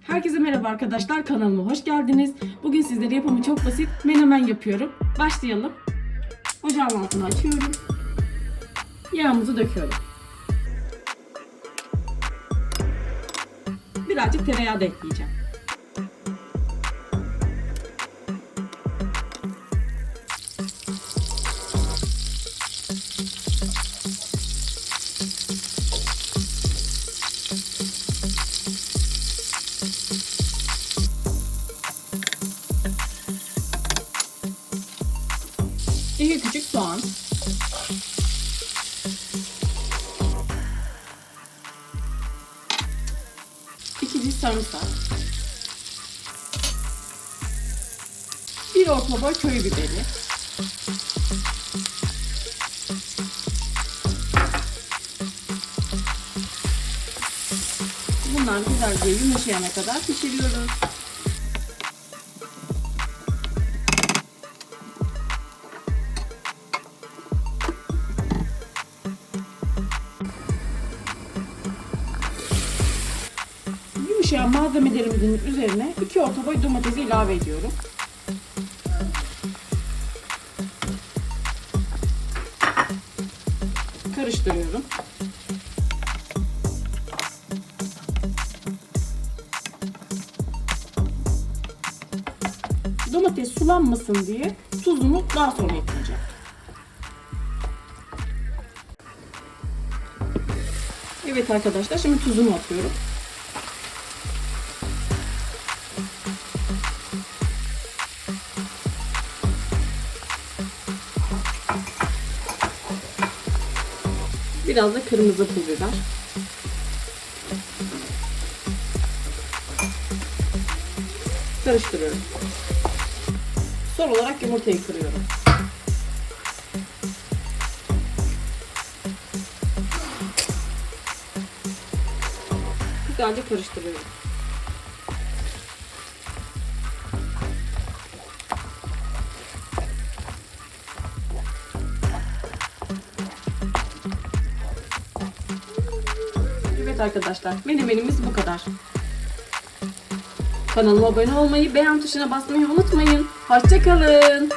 Herkese merhaba arkadaşlar kanalıma hoş geldiniz. Bugün sizlere yapımı çok basit menemen yapıyorum. Başlayalım. Ocağın altını açıyorum. Yağımızı döküyorum. Birazcık tereyağı da ekleyeceğim. Küçük soğan. İki diş sarımsak. Bir orta boy köy biberi. Bunlar güzelce yumuşayana kadar pişiriyoruz. Yumuşayan malzemelerimizin üzerine iki orta boy domatesi ilave ediyorum. Karıştırıyorum. Domates sulanmasın diye tuzunu daha sonra ekleyeceğim. Evet arkadaşlar şimdi tuzunu atıyorum. Biraz da kırmızı pul biber. Karıştırıyorum. Son olarak yumurtayı kırıyorum. Güzelce karıştırıyorum. Evet arkadaşlar menemenimiz bu kadar. Kanalıma abone olmayı, beğen tuşuna basmayı unutmayın. Hoşçakalın.